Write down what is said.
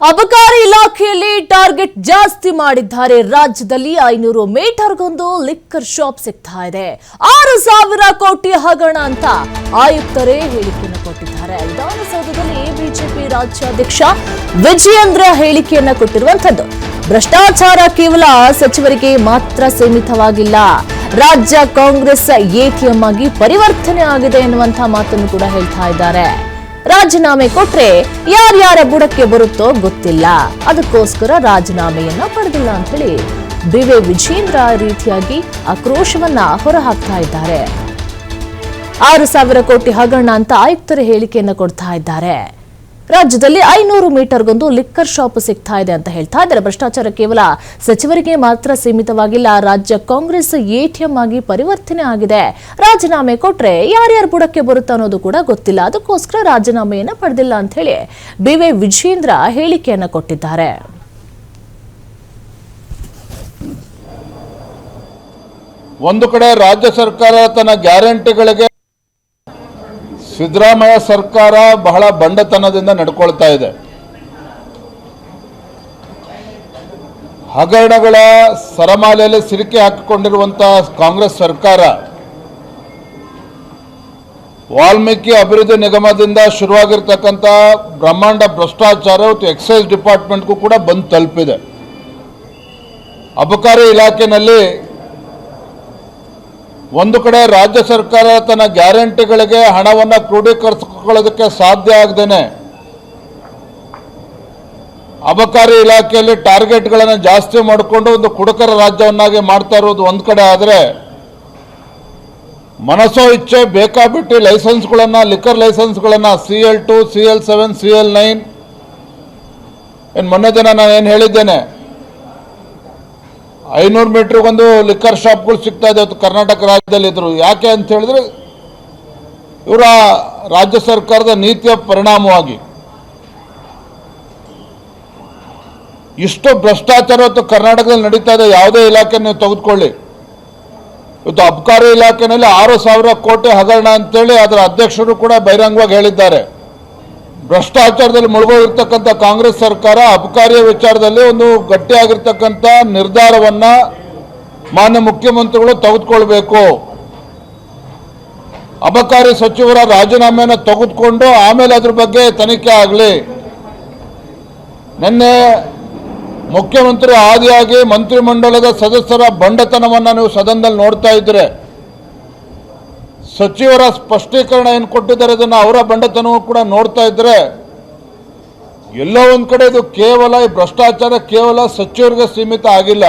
ಅಬಕಾರಿ ಇಲಾಖೆಯಲ್ಲಿ ಟಾರ್ಗೆಟ್ ಜಾಸ್ತಿ ಮಾಡಿದ್ದಾರೆ. ರಾಜ್ಯದಲ್ಲಿ ಐನೂರು ಮೀಟರ್ಗೊಂದು ಲಿಕ್ಕರ್ ಶಾಪ್ ಸಿಗ್ತಾ ಇದೆ. ಆರು ಸಾವಿರ ಕೋಟಿ ಹಗರಣ ಅಂತ ಆಯುಕ್ತರೇ ಹೇಳಿಕೆಯನ್ನು ಕೊಟ್ಟಿದ್ದಾರೆ. ವಿಧಾನಸೌಧದಲ್ಲಿ ಬಿಜೆಪಿ ರಾಜ್ಯಾಧ್ಯಕ್ಷ ವಿಜಯೇಂದ್ರ ಹೇಳಿಕೆಯನ್ನು ಕೊಟ್ಟಿರುವಂತದ್ದು ಭ್ರಷ್ಟಾಚಾರ ಕೇವಲ ಸಚಿವರಿಗೆ ಮಾತ್ರ ಸೀಮಿತವಾಗಿಲ್ಲ. ರಾಜ್ಯ ಕಾಂಗ್ರೆಸ್ ಎಟಿಎಂ ಆಗಿ ಪರಿವರ್ತನೆ ಆಗಿದೆ ಎನ್ನುವಂತಹ ಮಾತನ್ನು ಕೂಡ ಹೇಳ್ತಾ ಇದ್ದಾರೆ. ರಾಜೀನಾಮೆ ಕೊಟ್ರೆ ಯಾರ್ಯಾರ ಬುಡಕ್ಕೆ ಬರುತ್ತೋ ಗೊತ್ತಿಲ್ಲ. ಅದಕ್ಕೋಸ್ಕರ ರಾಜೀನಾಮೆಯನ್ನ ಪಡೆದಿಲ್ಲ ಅಂತ ಹೇಳಿ ಬಿವೆ ವಿಜೇಂದ್ರ ರೀತಿಯಾಗಿ ಆಕ್ರೋಶವನ್ನ ಹೊರಹಾಕ್ತಾ ಇದ್ದಾರೆ. ಆರು ಸಾವಿರ ಕೋಟಿ ಹಗರಣ ಅಂತ ಆಯುಕ್ತರ ಹೇಳಿಕೆಯನ್ನ ಕೊಡ್ತಾ ಇದ್ದಾರೆ. ರಾಜ್ಯದಲ್ಲಿ ಐನೂರು ಮೀಟರ್ಗೊಂದು ಲಿಕ್ಕರ್ ಶಾಪ್ ಸಿಗ್ತಾ ಇದೆ ಅಂತ ಹೇಳ್ತಾ ಇದ್ದಾರೆ. ಭ್ರಷ್ಟಾಚಾರ ಕೇವಲ ಸಚಿವರಿಗೆ ಮಾತ್ರ ಸೀಮಿತವಾಗಿಲ್ಲ, ರಾಜ್ಯ ಕಾಂಗ್ರೆಸ್ ಎಟಿಎಂ ಆಗಿ ಪರಿವರ್ತನೆ ಆಗಿದೆ. ರಾಜೀನಾಮೆ ಕೊಟ್ರೆ ಯಾರ್ಯಾರು ಬುಡಕ್ಕೆ ಬರುತ್ತೆ ಅನ್ನೋದು ಕೂಡ ಗೊತ್ತಿಲ್ಲ. ಅದಕ್ಕೋಸ್ಕರ ರಾಜೀನಾಮೆಯನ್ನ ಪಡೆದಿಲ್ಲ ಅಂತ ಹೇಳಿ ಬಿವೈ ವಿಜೇಂದ್ರ ಹೇಳಿಕೆಯನ್ನು ಕೊಟ್ಟಿದ್ದಾರೆ. ಒಂದು ಕಡೆ ರಾಜ್ಯ ಸರ್ಕಾರ ತನ್ನ ಗ್ಯಾರಂಟಿಗಳಿಗೆ ಸಿದ್ದರಾಮಯ್ಯ ಸರ್ಕಾರ ಬಹಳ ಬಂಡತನದಿಂದ ನಡ್ಕೊಳ್ತಾ ಇದೆ. ಹಗರಣಗಳ ಸರಮಾಲೆಯಲ್ಲಿ ಸಿಲುಕಿ ಹಾಕಿಕೊಂಡಿರುವಂತಹ ಕಾಂಗ್ರೆಸ್ ಸರ್ಕಾರ ವಾಲ್ಮೀಕಿ ಅಭಿವೃದ್ಧಿ ನಿಗಮದಿಂದ ಶುರುವಾಗಿರ್ತಕ್ಕಂಥ ಬ್ರಹ್ಮಾಂಡ ಭ್ರಷ್ಟಾಚಾರ ಮತ್ತು ಎಕ್ಸೈಸ್ ಡಿಪಾರ್ಟ್ಮೆಂಟ್ಗೂ ಕೂಡ ಬಂದು ತಲುಪಿದೆ. ಅಬಕಾರಿ ಇಲಾಖೆಯಲ್ಲಿ ಒಂದು ಕಡೆ ರಾಜ್ಯ ಸರ್ಕಾರ ತನ್ನ ಗ್ಯಾರಂಟಿಗಳಿಗೆ ಹಣವನ್ನು ಕ್ರೋಢೀಕರಿಸಿಕೊಳ್ಳೋದಕ್ಕೆ ಸಾಧ್ಯ ಆಗದೇನೆ. ಅಬಕಾರಿ ಇಲಾಖೆಯಲ್ಲಿ ಟಾರ್ಗೆಟ್ಗಳನ್ನು ಜಾಸ್ತಿ ಮಾಡಿಕೊಂಡು ಒಂದು ಕುಡುಕರ ರಾಜ್ಯವನ್ನಾಗಿ ಮಾಡ್ತಾ ಇರೋದು ಒಂದು ಕಡೆ ಆದರೆ, ಮನಸೋ ಇಚ್ಛೆ ಬೇಕಾಬಿಟ್ಟು ಲೈಸೆನ್ಸ್ಗಳನ್ನು liquor ಲೈಸೆನ್ಸ್ಗಳನ್ನು, C L two, C L seven, C L nine, ಏನು ಮೊನ್ನೆ ದಿನ ನಾನು ಏನು ಹೇಳಿದ್ದೇನೆ ಐನೂರು ಮೀಟ್ರಿಗೊಂದು ಲಿಕ್ಕರ್ ಶಾಪ್ಗಳು ಸಿಗ್ತಾ ಇದೆ ಕರ್ನಾಟಕ ರಾಜ್ಯದಲ್ಲಿ ಇದ್ರು. ಯಾಕೆ ಅಂತ ಹೇಳಿದ್ರೆ, ಇವರ ರಾಜ್ಯ ಸರ್ಕಾರದ ನೀತಿಯ ಪರಿಣಾಮವಾಗಿ ಇಷ್ಟು ಭ್ರಷ್ಟಾಚಾರ ಇವತ್ತು ಕರ್ನಾಟಕದಲ್ಲಿ ನಡೀತಾ ಇದೆ, ಯಾವುದೇ ಇಲಾಖೆ ನೀವು ತೆಗೆದುಕೊಳ್ಳಿ. ಇವತ್ತು ಅಬಕಾರಿ ಇಲಾಖೆಯಲ್ಲಿ ಆರು ಸಾವಿರ ಕೋಟಿ ಹಗರಣ ಅಂತೇಳಿ ಅದರ ಅಧ್ಯಕ್ಷರು ಕೂಡ ಬಹಿರಂಗವಾಗಿ ಹೇಳಿದ್ದಾರೆ. ಭ್ರಷ್ಟಾಚಾರದಲ್ಲಿ ಮುಳುಗೋಗಿರ್ತಕ್ಕಂಥ ಕಾಂಗ್ರೆಸ್ ಸರ್ಕಾರ ಅಬಕಾರಿಯ ವಿಚಾರದಲ್ಲಿ ಒಂದು ಗಟ್ಟಿಯಾಗಿರ್ತಕ್ಕಂಥ ನಿರ್ಧಾರವನ್ನ ಮಾನ್ಯ ಮುಖ್ಯಮಂತ್ರಿಗಳು ತೆಗೆದುಕೊಳ್ಬೇಕು. ಅಬಕಾರಿ ಸಚಿವರ ರಾಜೀನಾಮೆಯನ್ನು ತೆಗೆದುಕೊಂಡು ಆಮೇಲೆ ಅದ್ರ ಬಗ್ಗೆ ತನಿಖೆ ಆಗಲಿ. ನಿನ್ನೆ ಮುಖ್ಯಮಂತ್ರಿ ಆದಿಯಾಗಿ ಮಂತ್ರಿಮಂಡಲದ ಸದಸ್ಯರ ಬಂಡತನವನ್ನು ನೀವು ಸದನದಲ್ಲಿ ನೋಡ್ತಾ ಇದ್ರೆ ಸಚಿವರ ಸ್ಪಷ್ಟೀಕರಣ ಏನು ಕೊಟ್ಟಿದ್ದಾರೆ ಅದನ್ನು ಅವರ ಬಂಡತನವೂ ಕೂಡ ನೋಡ್ತಾ ಇದ್ರೆ ಎಲ್ಲೋ ಒಂದು ಕಡೆ ಇದು ಕೇವಲ ಈ ಭ್ರಷ್ಟಾಚಾರ ಕೇವಲ ಸಚಿವರಿಗೆ ಸೀಮಿತ ಆಗಿಲ್ಲ.